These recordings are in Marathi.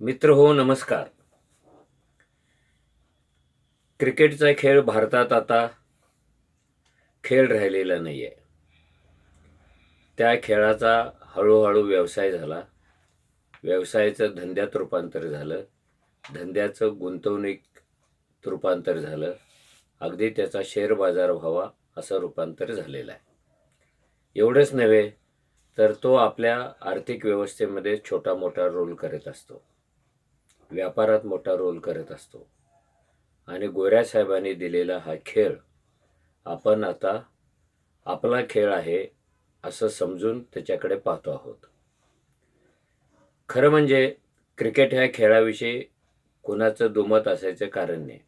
मित्र हो नमस्कार. क्रिकेटचा खेळ भारतात आता खेळ राहिलेला नाही आहे त्या खेळाचा हळूहळू व्यवसाय झाला. व्यवसायाचं धंद्यात रूपांतर झालं. धंद्याचं गुंतवणूक रूपांतर झालं. अगदी त्याचा शेअर बाजार व्हावा असं रूपांतर झालेलं आहे. एवढंच नव्हे तर तो आपल्या आर्थिक व्यवस्थेमध्ये छोटा मोठा रोल करत असतो. व्यापारात मोठा रोल करत असतो. आणि गोऱ्या साहेबांनी दिलेला हा खेळ आपण आता आपला खेळ आहे असं समजून त्याच्याकडे पाहतो आहोत. खरं म्हणजे क्रिकेट ह्या खेळाविषयी कुणाचं दुमत असायचं कारण नाही.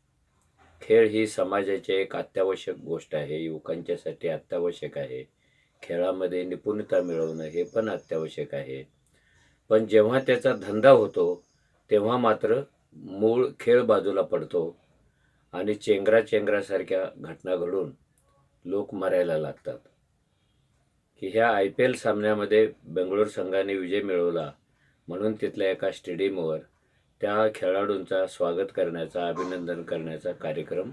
खेळ ही समाजाची एक अत्यावश्यक गोष्ट आहे युवकांच्यासाठी अत्यावश्यक आहे खेळामध्ये निपुणता मिळवणं हे पण अत्यावश्यक आहे. पण जेव्हा त्याचा धंदा होतो तेव्हा मात्र मूळ खेळ बाजूला पडतो आणि चेंगरा चेंगरासारख्या घटना घडून लोक मरायला लागतात. की ह्या आय पी एल सामन्यामध्ये बेंगलोर संघाने विजय मिळवला म्हणून तिथल्या एका स्टेडियमवर त्या खेळाडूंचा स्वागत करण्याचा अभिनंदन करण्याचा कार्यक्रम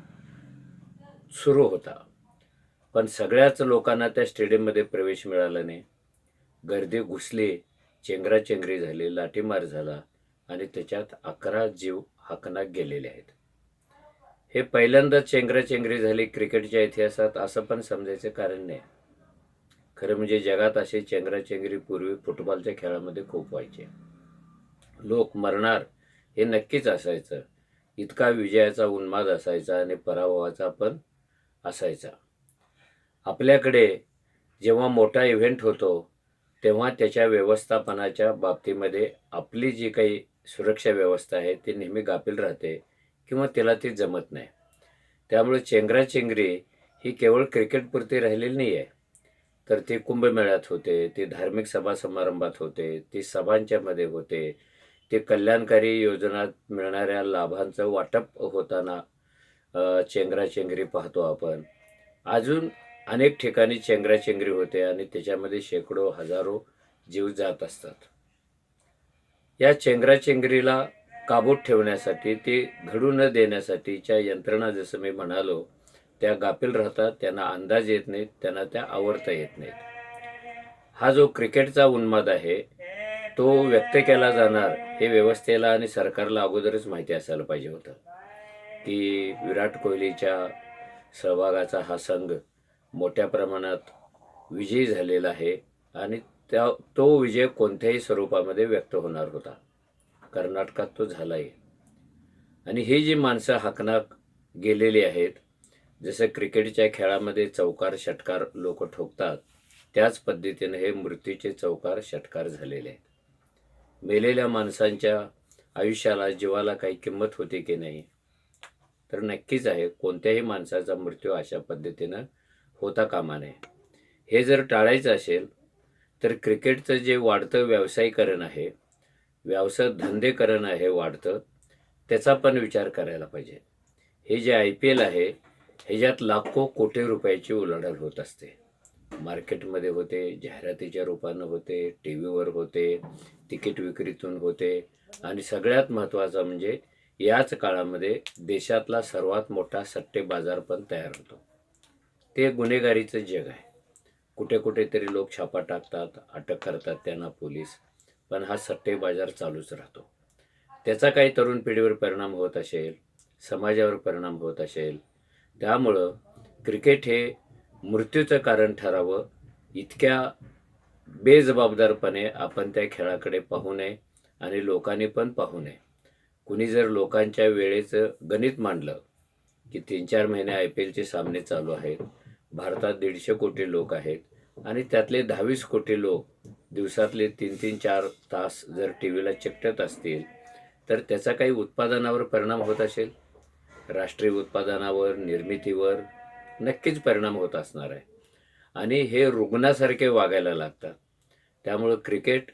सुरू होता. पण सगळ्याच लोकांना त्या स्टेडियममध्ये प्रवेश मिळाला नाही. गर्दी घुसली चेंगराचेंगरी झाली लाठीमार झाला. आणि त्याच्यात अकरा जीव हाकनाक गेलेले आहेत. हे पहिल्यांदाच चेंगराचेंगरी झाली क्रिकेटच्या इतिहासात असं पण समजायचं कारण नाही. खरं म्हणजे जगात अशी चेंगराचेंगरी पूर्वी फुटबॉलच्या खेळामध्ये खूप व्हायचे. लोक मरणार हे नक्कीच असायचं. इतका विजयाचा उन्माद असायचा आणि पराभवाचा पण असायचा. आपल्याकडे जेव्हा मोठा इव्हेंट होतो तेव्हा त्याच्या व्यवस्थापनाच्या बाबतीमध्ये आपली जी काही सुरक्षा व्यवस्था आहे ती नेहमी गाफील राहते किंवा तिला ती जमत नाही. त्यामुळे चेंगराचेंगरी ही केवळ क्रिकेटपुरती राहिलेली नाही आहे तर ती कुंभमेळ्यात होते ती धार्मिक सभा समारंभात होते ती सभांच्यामध्ये होते ते कल्याणकारी योजनात मिळणाऱ्या लाभांचं वाटप होताना चेंगराचेंगरी पाहतो आपण. अजून अनेक ठिकाणी चेंगराचेंगरी होते आणि त्याच्यामध्ये शेकडो हजारो जीव जात असतात. या चेंगराचेंगरीला काबूत ठेवण्यासाठी ते घडू न देण्यासाठीच्या यंत्रणा जसं मी म्हणालो त्या गाफील राहतात त्यांना अंदाज येत नाहीत त्यांना त्या आवडता येत नाहीत. हा जो क्रिकेटचा उन्माद आहे तो व्यक्त केला जाणार हे व्यवस्थेला आणि सरकारला अगोदरच माहिती असायला पाहिजे होतं. की विराट कोहलीच्या सहभागाचा हा संघ मोठ्या प्रमाणात विजयी झालेला आहे आणि त्या तो विजय कोणत्याही स्वरूपामध्ये व्यक्त होणार होता. कर्नाटकात तो झाला आहे आणि ही जी माणसं हाकनाक गेलेली आहेत जसं क्रिकेटच्या खेळामध्ये चौकार षटकार लोक ठोकतात त्याच पद्धतीने हे मृत्यूचे चौकार षटकार झालेले आहेत. मेलेल्या माणसांच्या आयुष्याला जीवाला काही किंमत होती की नाही? तर नक्कीच आहे कोणत्याही माणसाचा मृत्यू अशा पद्धतीनं होता कामा नये. हे जर टाळायचं असेल तर क्रिकेटचं जे वाढतं व्यावसायीकरण आहे व्यवसाय धंदेकरण आहे वाढतं त्याचा पण विचार करायला पाहिजे. हे जे आय पी एल आहे ह्याच्यात लाखो कोटी रुपयाची उलाढाल होत असते. मार्केटमध्ये होते जाहिरातीच्या रूपानं होते टी व्हीवर होते तिकीट विक्रीतून होते. आणि सगळ्यात महत्त्वाचं म्हणजे याच काळामध्ये देशातला सर्वात मोठा सट्टे बाजार पण तयार होतो. ते गुन्हेगारीचं जग आहे. कुठे कुठेतरी लोक छापा टाकतात अटक करतात त्यांना पोलीस. पण हा सट्टे बाजार चालूच राहतो. त्याचा काही तरुण पिढीवर परिणाम होत असेल समाजावर परिणाम होत असेल त्यामुळं क्रिकेट हे मृत्यूचं कारण ठरावं. इतक्या बेजबाबदारपणे आपण त्या खेळाकडे पाहू नये आणि लोकांनी पण पाहू नये. कुणी जर लोकांच्या वेळेचं गणित मांडलं की तीन चार महिने आय पी एलचे सामने चालू आहेत भारतात दीडशे कोटी लोक आहेत. आणि त्यातले दहावीस कोटी लोक दिवसातले तीन तीन चार तास जर टी व्हीला चिकटत असतील तर त्याचा काही उत्पादनावर परिणाम होत असेल? राष्ट्रीय उत्पादनावर निर्मितीवर नक्कीच परिणाम होत असणार आहे. आणि हे रुग्णासारखे वागायला लागतात. त्यामुळं क्रिकेट